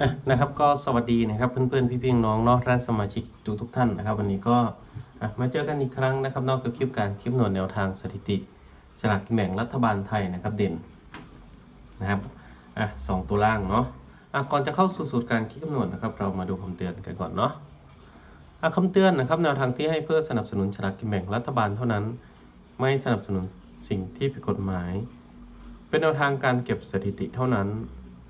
อะนะครับก็สวัสดีนะครับเพื่อนๆพี่ๆน้องๆเนาะและสมาชิกทุกทุกท่านนะครับ วันนี้ก็อะมาเจอกันอีกครั้งนะครับนอกจากคลิปการคลิปหนวยแนวทางสถิติสลากกินแบ่งรัฐบาลไทยนะครับเด่นนะครับอะสองตัวล่างเนาะอะก่อนจะเข้าสู่สูตรการคิดคำนวณนะครับ เรามาดูคำเตือนกันก่อนเนาะอะคำเตือนนะครับแนวทางที่ให้เพื่อสนับสนุนสลากกินแบ่งรัฐบาลเท่านั้น ไม่สนับสนุนสิ่งที่ผิดกฎหมาย เป็นแนวทางการเก็บสถิติเท่านั้น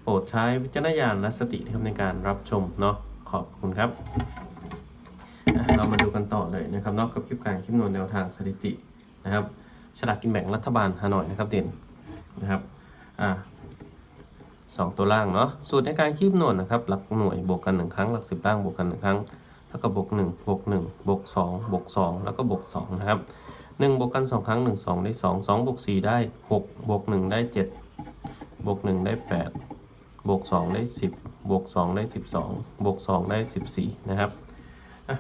ปรดใช้วิจารณญาณและสติในการรับชมเนาะขอบคุณครับ เรามาดูกันต่อเลยนะครับนอกกับคลิปการคลิปนวณแนวทางสถิตินะครับฉลากกินแบ่งรัฐบาลฮานอยนะครับเด่นนะครับอ่าสองตัวล่างเนาะสูตรในการคีบหน่วยนะครับ หลักหน่วยบวกกันหนึ่งครั้ง หลักสิบล่างบวกกันหนึ่งครั้งแล้วก็บวกหนึ่งบวกหนึ่งบวกสองบวกสองแล้วก็บวกสองนะครับหนึ่งบวกกันสองครั้งหนึ่งสองได้สองสองบวกสี่ได้หกบวกหนึ่งได้เจ็ดบวกหนึ่งได้แปด บวก2ได้10บวก2ได้12บวก2ได้14นะครับ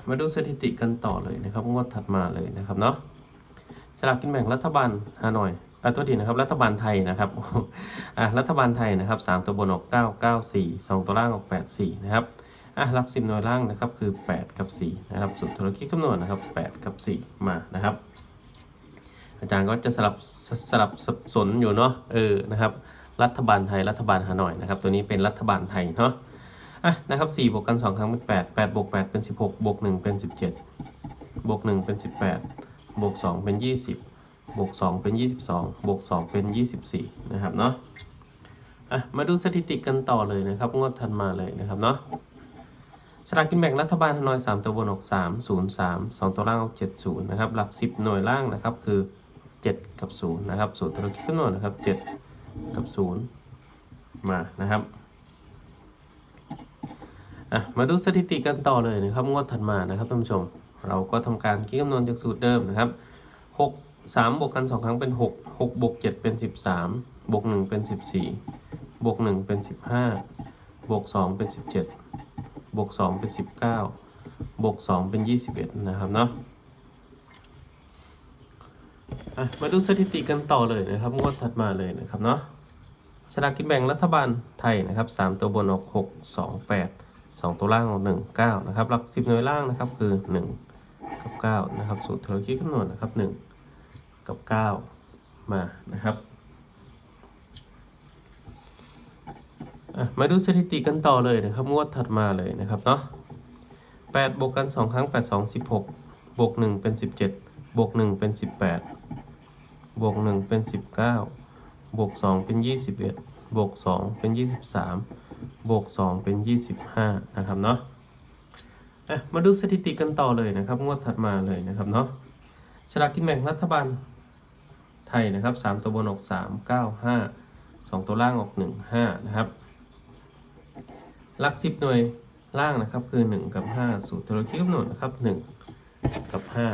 มาดูสถิติกันต่อเลยนะครับงวดถัดมาเลยนะครับเนาะสลากกินแบ่งรัฐบาลฮานอยอะตัวดีนะครับรัฐบาลไทยนะครับอะรัฐบาลไทยนะครับ3ตัวบนออก9 9 4 2ตัวล่างออก8 4นะครับอะหลักสิบหน่วยล่างนะครับคือ8กับ4นะครับสูตรธุรกิจคำนวณนะครับ8กับ4มานะครับ อาจารย์ก็จะสลับสสลับสับสนอยู่เนาะเออนะครับ รัฐบาลไทยรัฐบาลฮานอยนะครับ ตัวนี้เป็นรัฐบาลไทยเนาะอะนะครับ4บวกกัน2ครั้งเป็น8 8บวก8เป็น 16บวก1เป็น 17บวก1เป็น 18บวก2เป็น 20บวก2เป็น 22บวก2เป็น 24 นะครับเนาะอะมาดูสถิติกันต่อเลยนะครับ งวดถัดมาเลยนะครับเนาะสลากกินแบ่งรัฐบาลฮานอย3ตัวบนออก3 0 3 2 ตัวล่างออก70 นะครับ หลัก 10 หน่วยล่างนะครับคือ 7 กับ 0 นะครับสูตรธุรกิจคำนวณนะครับ 7 กับ0มานะครับอะมาดูสถิติกันต่อเลยนะครับงวดถัดมานะครับท่านผู้ชม เราก็ทำการคิดคำนวณจากสูตรเดิมนะครับ6 3บวกกัน2ครั้งเป็น6 6บวก7เป็น13บวก1เป็น14บวก1เป็น15บวก2เป็น17บวก2เป็น19บวก2เป็น21นะครับเนาะ อะมาดูสถิติกันต่อเลยนะครับ งวดถัดมาเลยนะครับเนาะฉลากกินแบ่งรัฐบาลไทยนะครับสามตัวบนออกหกสองแปดสองตัวล่างออกหนึ่งเก้านะครับ หลักสิบหน่วยล่างนะครับคือหนึ่งกับเก้านะครับ สูตรธุรกิจคำนวณนะครับหนึ่งกับเก้ามานะครับอะมาดูสถิติกันต่อเลยนะครับ งวดถัดมาเลยนะครับเนาะแปดบวกกันสองครั้งแปดสองสิบหกบวกหนึ่งเป็นสิบเจ็ดบวกหนึ่งเป็นสิ บวกหนึ่งเป็นสิบเก้าบวกสองเป็นยี่สิบเอ็ดบวกสองเป็นยี่สิบสามบวกสองเป็นยี่สิบห้านะครับเนาะอะมาดูสถิติกันต่อเลยนะครับ งวดถัดมาเลยนะครับเนาะฉลากกินแบ่งรัฐบาลไทยนะครับสามตัวบนออกสามเก้าห้าสองตัวล่างออกหนึ่งห้านะครับหลักสิบหน่วยล่างนะครับคือหนึ่งกับห้าสูตรธุรกิจกำหนดนะครับหนึ่งกับห้า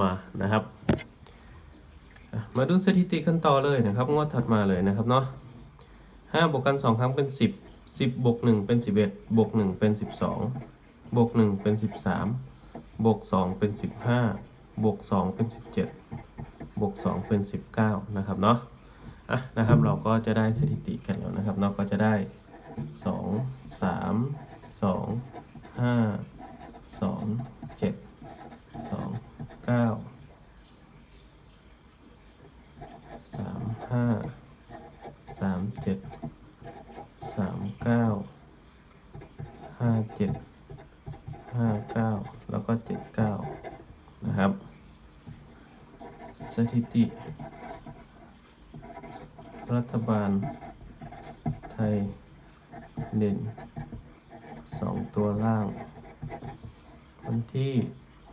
มานะครับ มาดูสถิติกันต่อเลยนะครับ งวดถัดมาเลยนะครับเนาะห้าบวกกันสองครั้งเป็นสิบสิบบวกหนึ่งเป็นสิบเอ็ดบวกหนึ่งเป็นสิบสองบวกหนึ่งเป็นสิบสามบวกสองเป็นสิบห้าบวกสองเป็นสิบเจ็ดบวกสองเป็นสิบเก้านะครับเนาะอะนะครับเราก็จะได้สถิติกันแล้วนะครับเนาะก็จะได้สองสามสองห้าสองเจ็ดสองเก้า สามห้าสามเจ็ดสามเก้าห้าเจ็ดห้าเก้าแล้วก็เจ็ดเก้านะครับ สถิติ รัฐบาล ไทย เด่นสองตัวล่าง วันที่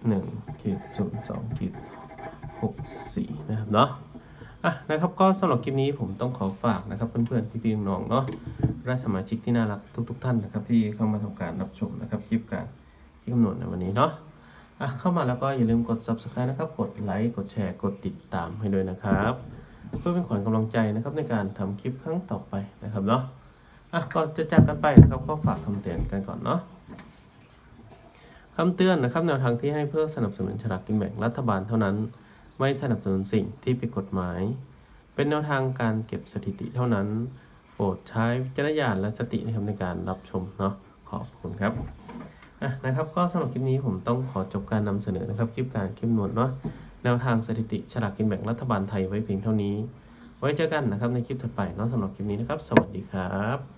หนึ่งขีดศูนย์สองขีดหกสี่นะครับเนาะ อะนะครับก็สำหรับคลิปนี้ผมต้องขอฝากนะครับ เพื่อนๆพี่ๆน้องๆเนาะและสมาชิกที่น่ารักทุก ๆ ท่านนะครับ ที่เข้ามาทำการรับชมนะครับคลิปการที่กำหนดในวันนี้เนาะอะเข้ามาแล้วก็อย่าลืมกด subscribe นะครับ กดไลค์กดแชร์กดติดตามให้ด้วยนะครับ เพื่อเป็นขวัญกำลังใจนะครับในการทำคลิปครั้งต่อไปนะครับเนาะอะก่อนจะจากกันไปนะครับก็ฝากคำเตือนกันก่อนเนาะคำเตือนนะครับแนวทางที่ให้เพื่อสนับสนุนฉลากกินแบ่งรัฐบาลเท่านั้น ไม่สนับสนุนสิ่งที่ผิดกฎหมาย เป็นแนวทางการเก็บสถิติเท่านั้น โปรดใช้วิจารณญาณและสตินครับในการรับชมเนาะ ขอบคุณครับอะนะครับก็สำหรับคลิปนี้ผมต้องขอจบการนำเสนอนะครับคลิปการคลิปหนวดเนาะแนวทางสถิติฉลากกินแบ่งรัฐบาลไทยไว้เพียงเท่านี้ ไว้เจอกันนะครับในคลิปถัดไปเนาะสำหรับคลิปนี้นะครับ สวัสดีครับ